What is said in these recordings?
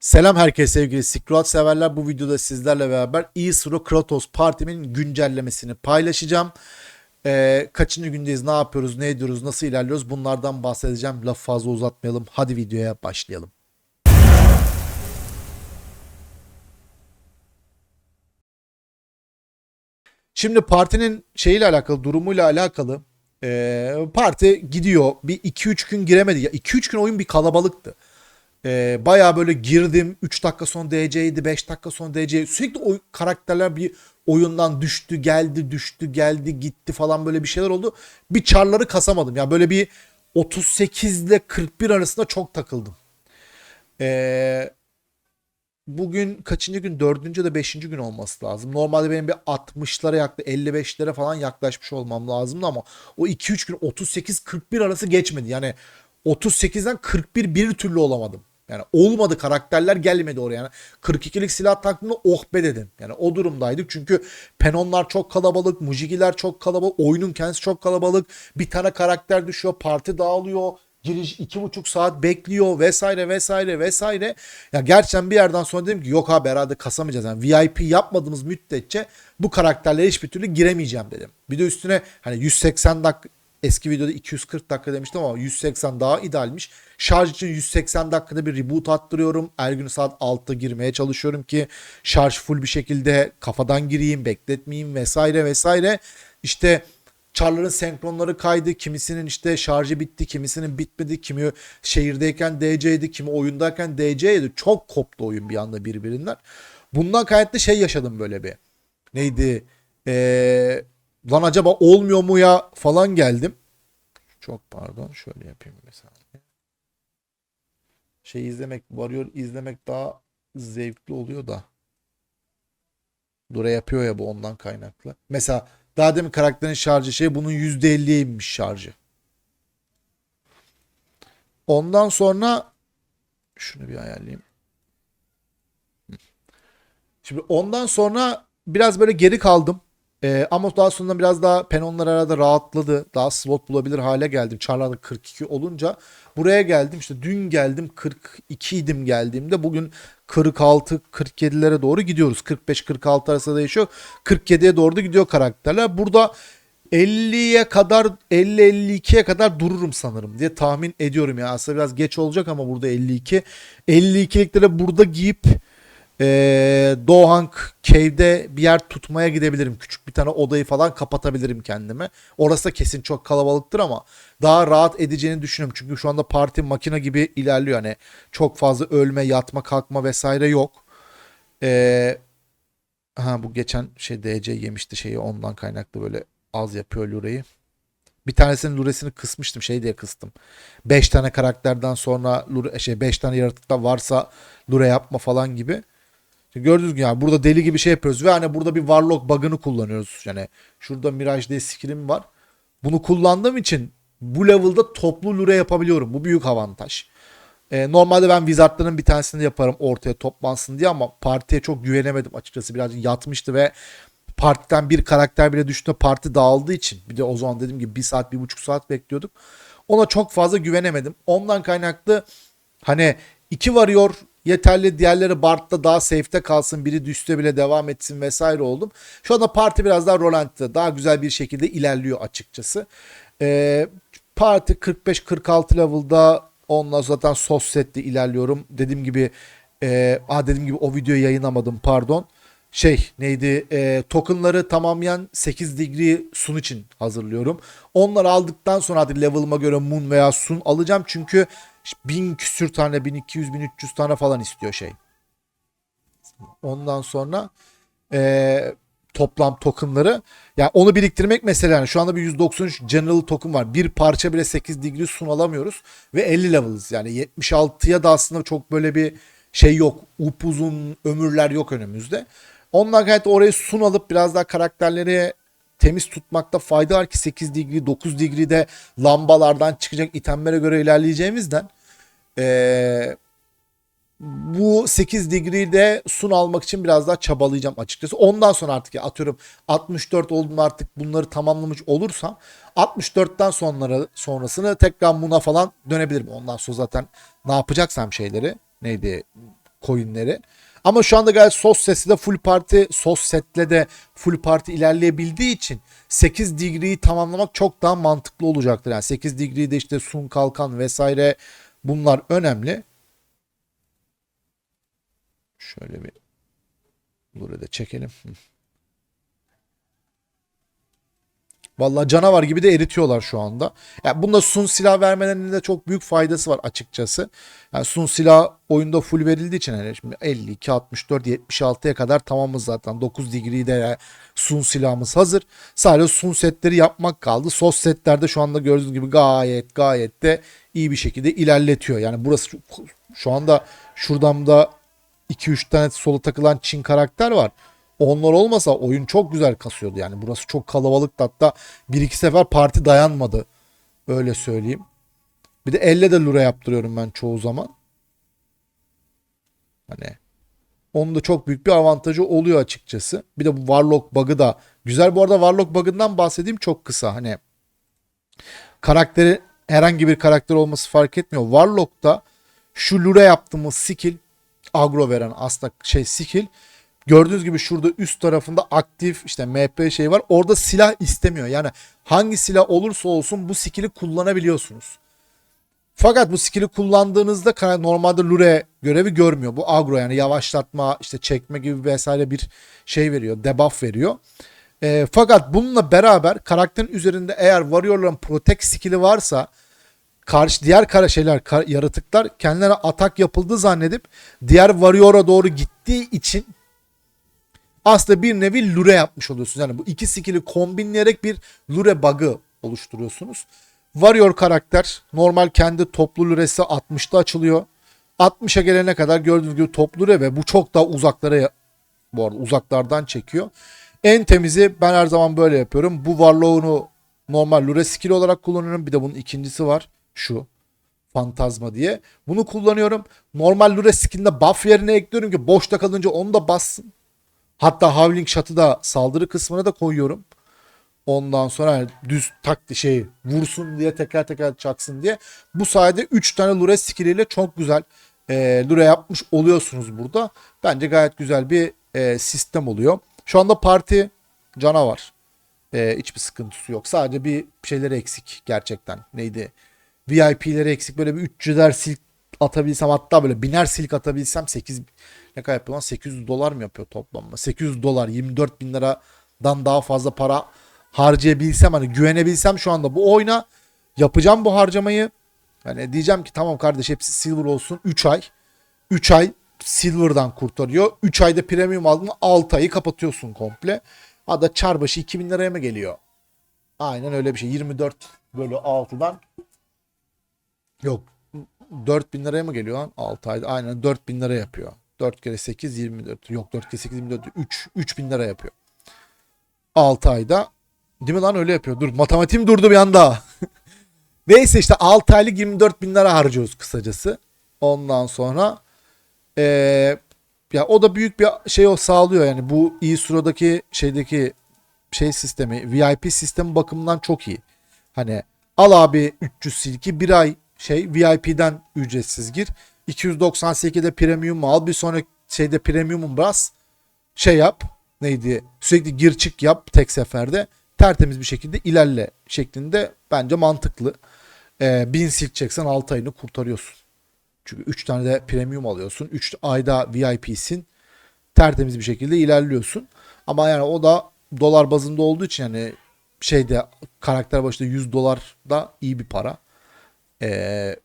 Selam herkese sevgili Sikruat severler. Bu videoda sizlerle beraber Isro Kratos Parti'min güncellemesini paylaşacağım. Ee, kaçıncı gündeyiz, ne yapıyoruz, ne ediyoruz, nasıl ilerliyoruz bunlardan bahsedeceğim. Lafı fazla uzatmayalım. Hadi videoya başlayalım. Şimdi partinin şeyiyle alakalı, durumuyla alakalı ee, parti gidiyor. Bir 2-3 gün giremedi. Ya 2-3 gün oyun bir kalabalıktı. Ee, bayağı böyle girdim. 3 dakika sonra DC'ydi, 5 dakika sonra DC. Sürekli o karakterler bir oyundan düştü, geldi, düştü, geldi, gitti falan böyle bir şeyler oldu. Bir çarları kasamadım. Yani böyle bir 38 ile 41 arasında çok takıldım. Ee, bugün kaçıncı gün? Dördüncü de beşinci gün olması lazım. Normalde benim bir 60'lara yaklaşık 55'lere falan yaklaşmış olmam lazımdı ama o 2-3 gün 38-41 arası geçmedi. Yani 38'den 41 bir türlü olamadım. Yani olmadı karakterler gelmedi oraya. Yani 42'lik silah taktığımda oh be dedim. Yani o durumdaydık çünkü penonlar çok kalabalık, mujigiler çok kalabalık, oyunun kendisi çok kalabalık. Bir tane karakter düşüyor, parti dağılıyor. Giriş iki buçuk saat bekliyor vesaire vesaire vesaire. Ya gerçekten bir yerden sonra dedim ki yok abi herhalde kasamayacağız. Yani VIP yapmadığımız müddetçe bu karakterlere hiçbir türlü giremeyeceğim dedim. Bir de üstüne hani 180 dakika Eski videoda 240 dakika demiştim ama 180 daha idealmiş. Şarj için 180 dakikada bir reboot attırıyorum. Her gün saat 6'da girmeye çalışıyorum ki şarj full bir şekilde kafadan gireyim, bekletmeyeyim vesaire vesaire. İşte Char'ların senkronları kaydı. Kimisinin işte şarjı bitti, kimisinin bitmedi. Kimi şehirdeyken DC'ydi, kimi oyundayken DC'ydi. Çok koptu oyun bir anda birbirinden. Bundan kaynaklı şey yaşadım böyle bir. Neydi? Eee lan acaba olmuyor mu ya falan geldim. Çok pardon şöyle yapayım mesela. Şey izlemek, varıyor izlemek daha zevkli oluyor da. Dura yapıyor ya bu ondan kaynaklı. Mesela daha demin karakterin şarjı şey bunun %50'ye inmiş şarjı. Ondan sonra şunu bir ayarlayayım. Şimdi ondan sonra biraz böyle geri kaldım. Ee, ama daha sonra biraz daha penonlar arada rahatladı. Daha slot bulabilir hale geldim. Çarlarda 42 olunca buraya geldim. İşte dün geldim 42 idim geldiğimde. Bugün 46 47'lere doğru gidiyoruz. 45 46 arasında değişiyor. 47'ye doğru da gidiyor karakterler. Burada 50'ye kadar 50-52'ye kadar dururum sanırım diye tahmin ediyorum ya. Aslında biraz geç olacak ama burada 52. 52'liklere burada giyip ee, Doğank Cave'de bir yer tutmaya gidebilirim. Küçük bir tane odayı falan kapatabilirim kendime. Orası da kesin çok kalabalıktır ama daha rahat edeceğini düşünüyorum. Çünkü şu anda parti makine gibi ilerliyor. Hani çok fazla ölme, yatma, kalkma vesaire yok. Ee, ha bu geçen şey DC yemişti şeyi ondan kaynaklı böyle az yapıyor Lure'yi. Bir tanesinin luresini kısmıştım şey diye kıstım. 5 tane karakterden sonra lure, şey 5 tane yaratıkta varsa lure yapma falan gibi. Şimdi gördüğünüz gibi yani burada deli gibi şey yapıyoruz ve hani burada bir warlock bug'ını kullanıyoruz. Yani şurada Mirage diye skillim var. Bunu kullandığım için bu level'da toplu lure yapabiliyorum. Bu büyük avantaj. Ee, normalde ben wizardların bir tanesini yaparım ortaya toplansın diye ama partiye çok güvenemedim açıkçası. Birazcık yatmıştı ve partiden bir karakter bile düştü parti dağıldığı için. Bir de o zaman dediğim gibi bir saat bir buçuk saat bekliyorduk. Ona çok fazla güvenemedim. Ondan kaynaklı hani iki varıyor yeterli diğerleri Bart'ta daha safe'te kalsın biri düşse bile devam etsin vesaire oldum. Şu anda parti biraz daha Roland'da daha güzel bir şekilde ilerliyor açıkçası. Ee, parti 45-46 level'da onunla zaten sos setli ilerliyorum. Dediğim gibi e, aa dediğim gibi o videoyu yayınlamadım pardon. Şey neydi e, tokenları tamamlayan 8 degree sun için hazırlıyorum. Onları aldıktan sonra hadi level'ıma göre moon veya sun alacağım. Çünkü bin küsür tane 1200 1300 tane falan istiyor şey. Ondan sonra e, toplam tokenları yani onu biriktirmek mesela yani şu anda bir 193 general token var. Bir parça bile 8 degree sun alamıyoruz ve 50 levels yani 76'ya da aslında çok böyle bir şey yok. Upuzun ömürler yok önümüzde. Ondan gayet oraya sun alıp biraz daha karakterleri temiz tutmakta fayda var ki 8 degree 9 degree'de lambalardan çıkacak itemlere göre ilerleyeceğimizden ee, bu 8 degree'de sun almak için biraz daha çabalayacağım açıkçası. Ondan sonra artık ya atıyorum 64 oldum artık bunları tamamlamış olursam 64'ten sonra sonrasını tekrar Muna falan dönebilirim. Ondan sonra zaten ne yapacaksam şeyleri neydi coinleri. Ama şu anda gayet sos sesi de full parti, sos setle de full parti ilerleyebildiği için 8 degree'yi tamamlamak çok daha mantıklı olacaktır. Yani 8 degree'de işte sun kalkan vesaire bunlar önemli. Şöyle bir Burayı da çekelim. Hı. Vallahi canavar gibi de eritiyorlar şu anda. Yani bunda sun silah vermelerinin de çok büyük faydası var açıkçası. Yani sun silah oyunda full verildiği için hani şimdi 52, 64, 76'ya kadar tamamız zaten. 9 degree'de sun silahımız hazır. Sadece sun setleri yapmak kaldı. Sos setlerde şu anda gördüğünüz gibi gayet gayet de iyi bir şekilde ilerletiyor. Yani burası şu, anda şuradan da 2-3 tane sola takılan Çin karakter var. Onlar olmasa oyun çok güzel kasıyordu yani. Burası çok kalabalıktı hatta bir iki sefer parti dayanmadı. Öyle söyleyeyim. Bir de elle de lura yaptırıyorum ben çoğu zaman. Hani onun da çok büyük bir avantajı oluyor açıkçası. Bir de bu Warlock bug'ı da güzel. Bu arada Warlock bug'ından bahsedeyim çok kısa. Hani karakteri herhangi bir karakter olması fark etmiyor. Warlock'ta şu lura yaptığımız skill agro veren aslında şey skill Gördüğünüz gibi şurada üst tarafında aktif işte MP şey var. Orada silah istemiyor. Yani hangi silah olursa olsun bu skill'i kullanabiliyorsunuz. Fakat bu skill'i kullandığınızda normalde lure görevi görmüyor. Bu agro yani yavaşlatma, işte çekme gibi vesaire bir şey veriyor. Debuff veriyor. E, fakat bununla beraber karakterin üzerinde eğer Warrior'ların Protect skill'i varsa karşı diğer kara şeyler kar, yaratıklar kendilerine atak yapıldığı zannedip diğer Warrior'a doğru gittiği için aslında bir nevi lure yapmış oluyorsunuz. Yani bu iki skill'i kombinleyerek bir lure bug'ı oluşturuyorsunuz. Warrior karakter normal kendi toplu luresi 60'ta açılıyor. 60'a gelene kadar gördüğünüz gibi toplu lure ve bu çok daha uzaklara bu arada uzaklardan çekiyor. En temizi ben her zaman böyle yapıyorum. Bu Warlock'unu normal lure skill olarak kullanıyorum. Bir de bunun ikincisi var. Şu. Fantazma diye. Bunu kullanıyorum. Normal lure skill'inde buff yerine ekliyorum ki boşta kalınca onu da bassın. Hatta Howling Shot'ı da saldırı kısmına da koyuyorum. Ondan sonra yani düz tak şey vursun diye tekrar tekrar çaksın diye. Bu sayede 3 tane lure skilliyle çok güzel e, lure yapmış oluyorsunuz burada. Bence gayet güzel bir e, sistem oluyor. Şu anda parti canavar. E, hiçbir sıkıntısı yok. Sadece bir şeyleri eksik gerçekten. Neydi? VIP'leri eksik. Böyle bir 300'er silk atabilsem hatta böyle biner silk atabilsem 8 ne kadar yapıyor lan? 800 dolar mı yapıyor toplamda? 800 dolar 24 bin liradan daha fazla para harcayabilsem hani güvenebilsem şu anda bu oyuna yapacağım bu harcamayı. Hani diyeceğim ki tamam kardeş hepsi silver olsun 3 ay. 3 ay silver'dan kurtarıyor. 3 ayda premium aldın 6 ayı kapatıyorsun komple. Hatta çar başı 2000 liraya mı geliyor? Aynen öyle bir şey. 24 bölü 6'dan yok 4000 liraya mı geliyor lan? 6 ayda aynen 4000 lira yapıyor. 4 kere 8 24. Yok 4 kere 8 24. 3 3000 lira yapıyor. 6 ayda. Değil mi lan öyle yapıyor. Dur matematiğim durdu bir anda. Neyse işte 6 aylık 24 bin lira harcıyoruz kısacası. Ondan sonra ee, ya o da büyük bir şey o sağlıyor yani bu iyi suradaki şeydeki şey sistemi VIP sistemi bakımından çok iyi. Hani al abi 300 silki bir ay şey VIP'den ücretsiz gir. 298'de premium al. Bir sonraki şeyde premium bas. Şey yap. Neydi? Sürekli gir çık yap tek seferde. Tertemiz bir şekilde ilerle şeklinde bence mantıklı. Ee, 1000 silk çeksen 6 ayını kurtarıyorsun. Çünkü 3 tane de premium alıyorsun. 3 ayda VIP'sin. Tertemiz bir şekilde ilerliyorsun. Ama yani o da dolar bazında olduğu için yani şeyde karakter başında 100 dolar da iyi bir para. Ee,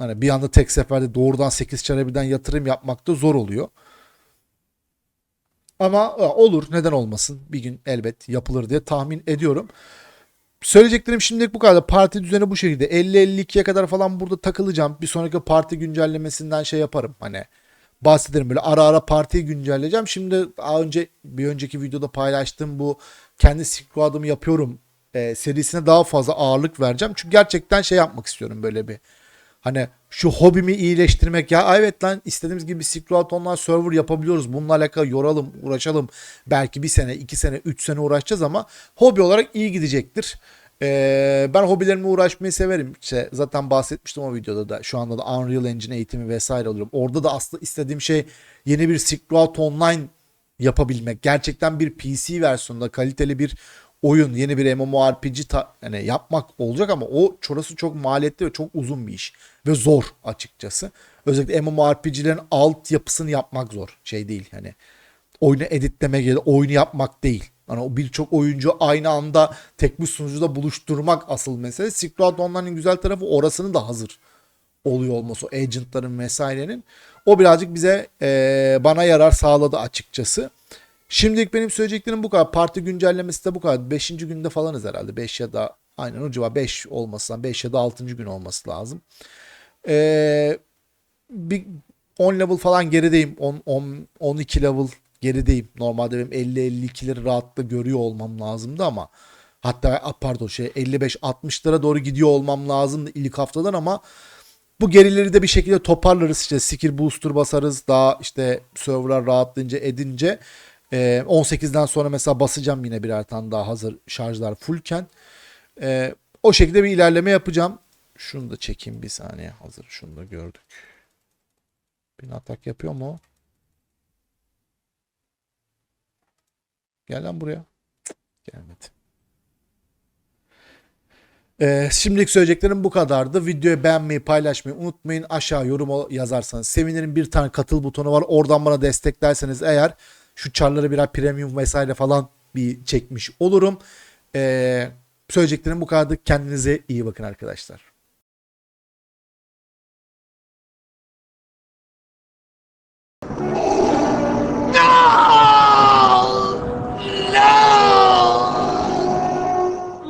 Hani bir anda tek seferde doğrudan 8 çare yatırım yapmak da zor oluyor. Ama e, olur neden olmasın bir gün elbet yapılır diye tahmin ediyorum. Söyleyeceklerim şimdilik bu kadar. Parti düzeni bu şekilde. 50-52'ye kadar falan burada takılacağım. Bir sonraki parti güncellemesinden şey yaparım. Hani bahsederim böyle ara ara partiyi güncelleyeceğim. Şimdi daha önce bir önceki videoda paylaştığım bu kendi squad'ımı yapıyorum e, serisine daha fazla ağırlık vereceğim. Çünkü gerçekten şey yapmak istiyorum böyle bir Hani şu hobimi iyileştirmek ya evet lan istediğimiz gibi Silk Online server yapabiliyoruz. Bununla alakalı yoralım, uğraşalım. Belki bir sene, iki sene, üç sene uğraşacağız ama hobi olarak iyi gidecektir. Ee, ben hobilerimle uğraşmayı severim. İşte zaten bahsetmiştim o videoda da. Şu anda da Unreal Engine eğitimi vesaire alıyorum. Orada da aslında istediğim şey yeni bir Silk Online yapabilmek. Gerçekten bir PC versiyonunda kaliteli bir oyun, yeni bir MMORPG ta- yani yapmak olacak ama o çorası çok maliyetli ve çok uzun bir iş ve zor açıkçası. Özellikle MMORPG'lerin alt yapısını yapmak zor. Şey değil hani oyunu editlemek ya da oyunu yapmak değil. Hani birçok oyuncu aynı anda tek bir sunucuda buluşturmak asıl mesele. Silk Road güzel tarafı orasının da hazır oluyor olması. O agentların vesairenin. O birazcık bize eee, bana yarar sağladı açıkçası. Şimdilik benim söyleyeceklerim bu kadar. Parti güncellemesi de bu kadar. 5. günde falanız herhalde. 5 ya da aynen o civar 5 olması lazım. 5 ya da 6. gün olması lazım. Eee bir 10 level falan gerideyim. 10, 10 12 level gerideyim. Normalde benim 50-52'leri rahatlıkla görüyor olmam lazımdı ama hatta a, pardon şey 55-60'lara doğru gidiyor olmam lazımdı ilk haftadan ama bu gerileri de bir şekilde toparlarız. İşte skill booster basarız. Daha işte serverlar rahatlayınca edince. Ee, 18'den sonra mesela basacağım yine birer tane daha hazır şarjlar fullken. Ee, o şekilde bir ilerleme yapacağım. Şunu da çekeyim bir saniye. Hazır şunu da gördük. Bir atak yapıyor mu? Gel lan buraya. Cık, Gelmedi. Ee, şimdilik söyleyeceklerim bu kadardı. Videoyu beğenmeyi, paylaşmayı unutmayın. Aşağı yoruma yazarsanız sevinirim. Bir tane katıl butonu var. Oradan bana desteklerseniz eğer şu çarları birer premium vesaire falan bir çekmiş olurum. Ee, söyleyeceklerim bu kadardı. Kendinize iyi bakın arkadaşlar.